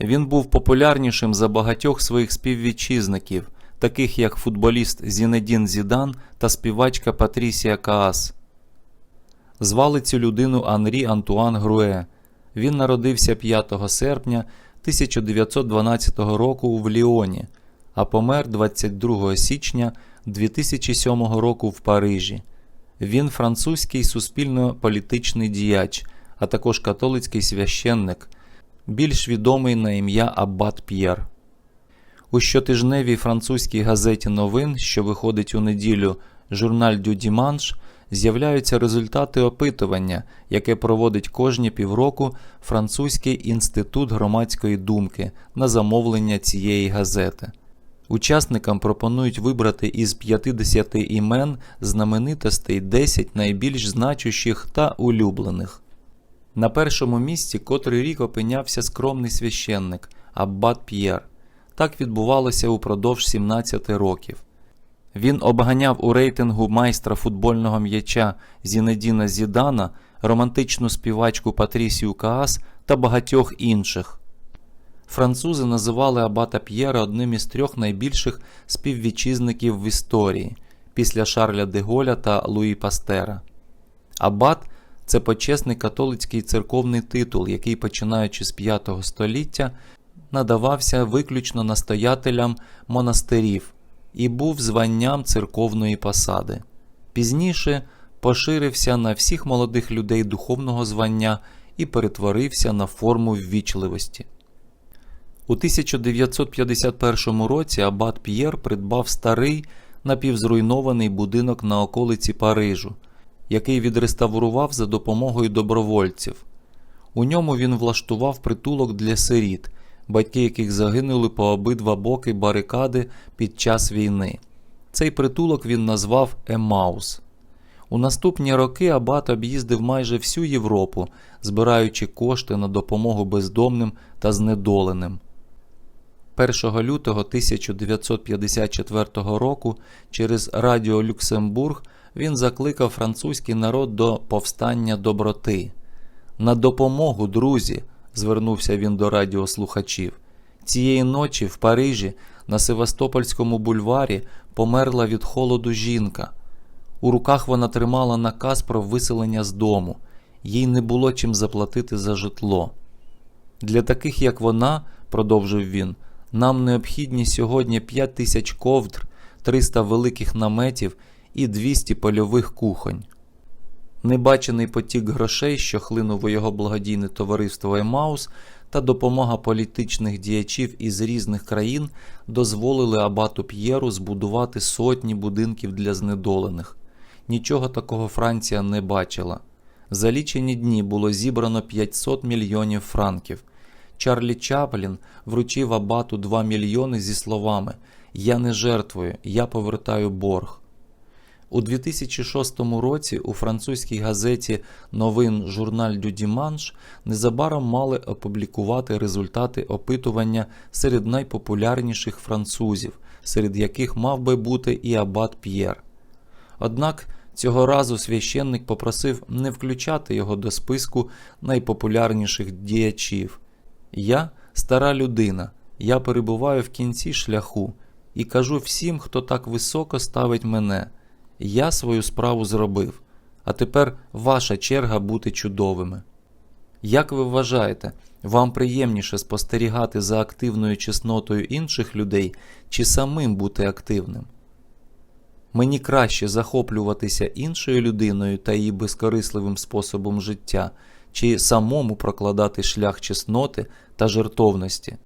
Він був популярнішим за багатьох своїх співвітчизників, таких як футболіст Зінедін Зідан та співачка Патрісія Каас. Звали цю людину Анрі Антуан Груе. Він народився 5 серпня 1912 року в Ліоні, а помер 22 січня 2007 року в Парижі. Він французький суспільно-політичний діяч, а також католицький священник, більш відомий на ім'я Аббат П'єр. У щотижневій французькій газеті новин, що виходить у неділю Журналь дю Діманш, з'являються результати опитування, яке проводить кожні півроку Французький інститут громадської думки на замовлення цієї газети. Учасникам пропонують вибрати із 50 імен знаменитостей 10 найбільш значущих та улюблених. На першому місці котрий рік опинявся скромний священник Аббат П'єр. Так відбувалося упродовж 17 років. Він обганяв у рейтингу майстра футбольного м'яча Зінедіна Зідана, романтичну співачку Патрісію Каас та багатьох інших. Французи називали Абата П'єра одним із трьох найбільших співвітчизників в історії після Шарля де Голля та Луї Пастера. Абат це почесний католицький церковний титул, який, починаючи з 5 століття, надавався виключно настоятелям монастирів і був званням церковної посади. Пізніше поширився на всіх молодих людей духовного звання і перетворився на форму ввічливості. У 1951 році Абат П'єр придбав старий напівзруйнований будинок на околиці Парижу, який відреставрував за допомогою добровольців. У ньому він влаштував притулок для сиріт, батьки яких загинули по обидва боки барикади під час війни. Цей притулок він назвав Емаус. У наступні роки Абат об'їздив майже всю Європу, збираючи кошти на допомогу бездомним та знедоленим. 1 лютого 1954 року через Радіо Люксембург він закликав французький народ до повстання доброти. На допомогу, друзі, звернувся він до радіослухачів. Цієї ночі в Парижі на Севастопольському бульварі померла від холоду жінка. У руках вона тримала наказ про виселення з дому, їй не було чим заплатити за житло. Для таких, як вона, продовжив він, нам необхідні сьогодні 5 тисяч ковдр, 300 великих наметів і 200 польових кухонь. Небачений потік грошей, що хлинув у його благодійне товариство Емаус, та допомога політичних діячів із різних країн дозволили Абату П'єру збудувати сотні будинків для знедолених. Нічого такого Франція не бачила. За лічені дні було зібрано 500 мільйонів франків. Чарлі Чаплін вручив Абату 2 мільйони зі словами Я не жертвую, я повертаю борг. У 2006 році у французькій газеті новин Журналь дю Діманш незабаром мали опублікувати результати опитування серед найпопулярніших французів, серед яких мав би бути і Абат П'єр. Однак цього разу священник попросив не включати його до списку найпопулярніших діячів. Я стара людина, я перебуваю в кінці шляху і кажу всім, хто так високо ставить мене. Я свою справу зробив, а тепер ваша черга бути чудовими. Як ви вважаєте, вам приємніше спостерігати за активною чеснотою інших людей чи самим бути активним? Мені краще захоплюватися іншою людиною та її безкорисливим способом життя, чи самому прокладати шлях чесноти та жертовності.